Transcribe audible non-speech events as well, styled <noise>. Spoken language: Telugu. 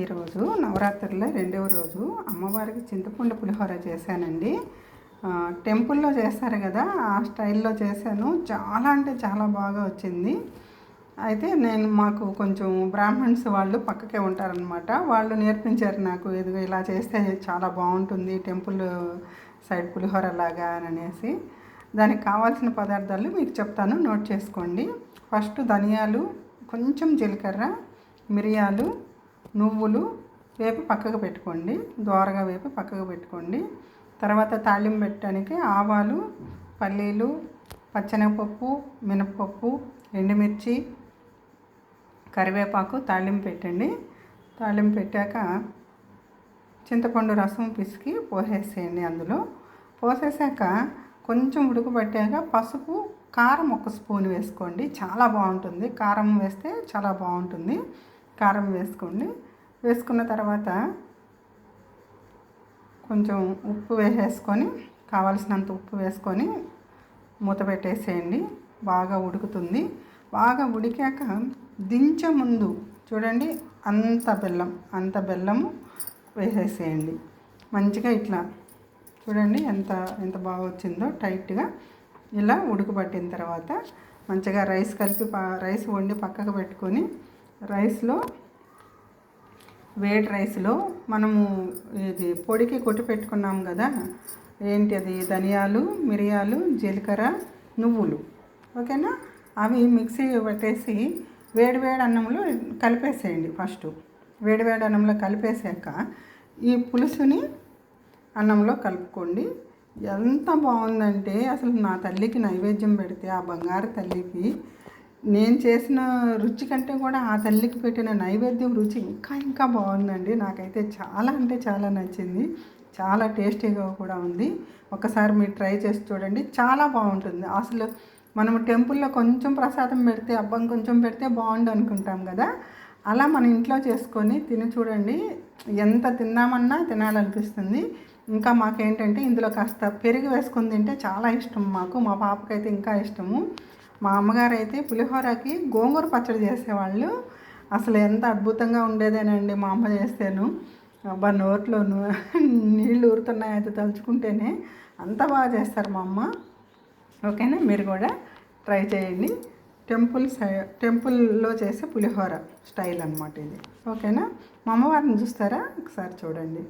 ఈరోజు నవరాత్రుల్లో రెండవ రోజు అమ్మవారికి చింతపండు పులిహోర చేశానండి. టెంపుల్లో చేస్తారు కదా ఆ స్టైల్లో చేశాను. చాలా అంటే చాలా బాగా వచ్చింది. అయితే నేను మాకు కొంచెం బ్రాహ్మణ్స్ వాళ్ళు పక్కకే ఉంటారనమాట వాళ్ళు నేర్పించారు నాకు ఇదిగో ఇలా చేస్తే చాలా బాగుంటుంది టెంపుల్ సైడ్ పులిహోర లాగా అని అనేసి. దానికి కావాల్సిన పదార్థాలు మీకు చెప్తాను నోట్ చేసుకోండి. ఫస్ట్ ధనియాలు కొంచెం జీలకర్ర మిరియాలు నువ్వులు వేపి పక్కకు పెట్టుకోండి. దోరగా వేపి పక్కకు పెట్టుకోండి. తర్వాత తాళింపు పెట్టడానికి ఆవాలు పల్లీలు పచ్చెనగపప్పు మినపప్పు ఎండుమిర్చి కరివేపాకు తాళింపు పెట్టండి. తాళింపు పెట్టాక చింతపండు రసం పిసికి పోసేసేయండి అందులో. పోసేసాక కొంచెం ఉడకబట్టాక పసుపు కారం ఒక స్పూన్ వేసుకోండి. చాలా బాగుంటుంది. కారం వేస్తే చాలా బాగుంటుంది. కారం వేసుకోండి. వేసుకున్న తర్వాత కొంచెం ఉప్పు వేసేసుకొని కావలసినంత ఉప్పు వేసుకొని మూత పెట్టేసేయండి. బాగా ఉడుకుతుంది. బాగా ఉడికాక దించే ముందు చూడండి అంత బెల్లం అంత బెల్లము వేసేసేయండి. మంచిగా ఇట్లా చూడండి ఎంత ఎంత బాగా వచ్చిందో టైట్గా ఇలా ఉడకబట్టిన తర్వాత మంచిగా రైస్ కలిపి రైస్ వండి పక్కకు పెట్టుకొని రైస్లో వేడి రైస్లో మనము ఇది పొడికి కొట్టి పెట్టుకున్నాం కదా ఏంటి అది? ధనియాలు మిరియాలు జీలకర్ర నువ్వులు. ఓకేనా? అవి మిక్సీ పెట్టేసి వేడి వేడి అన్నంలో కలిపేసేయండి ఫస్ట్. వేడి వేడి అన్నంలో కలిపేసాక ఈ పులుసుని అన్నంలో కలుపుకోండి. ఎంత బాగుందంటే అసలు నా తల్లికి నైవేద్యం పెడితే ఆ బంగారు తల్లికి నేను చేసిన రుచి కంటే కూడా ఆ తల్లికి పెట్టిన నైవేద్యం రుచి ఇంకా ఇంకా బాగుందండి. నాకైతే చాలా అంటే చాలా నచ్చింది. చాలా టేస్టీగా కూడా ఉంది. ఒకసారి మీరు ట్రై చేసి చూడండి. చాలా బాగుంటుంది. అసలు మనం టెంపుల్లో కొంచెం ప్రసాదం పెడితే అబ్బం కొంచెం పెడితే బాగుండు అనుకుంటాం కదా. అలా మన ఇంట్లో చేసుకొని తిని చూడండి. ఎంత తిన్నామన్నా తినాలనిపిస్తుంది. ఇంకా మాకేంటంటే ఇందులో కాస్త పెరుగు వేసుకుని తింటే చాలా ఇష్టం మాకు. మా పాపకైతే ఇంకా ఇష్టము. మా అమ్మగారు అయితే పులిహోరకి గోంగూర పచ్చడి చేసేవాళ్ళు. అసలు ఎంత అద్భుతంగా ఉండేదేనండి మా అమ్మ చేస్తేను. అబ్బా నోట్లోను <laughs> నీళ్ళు ఊరుతున్నాయి అయితే తలుచుకుంటేనే అంత బాగా చేస్తారు మా అమ్మ. ఓకేనా? మీరు కూడా ట్రై చేయండి. టెంపుల్ సై టెంపుల్లో చేసే పులిహోర స్టైల్ అనమాట ఇది. ఓకేనా? మా అమ్మవారిని చూస్తారా? ఒకసారి చూడండి.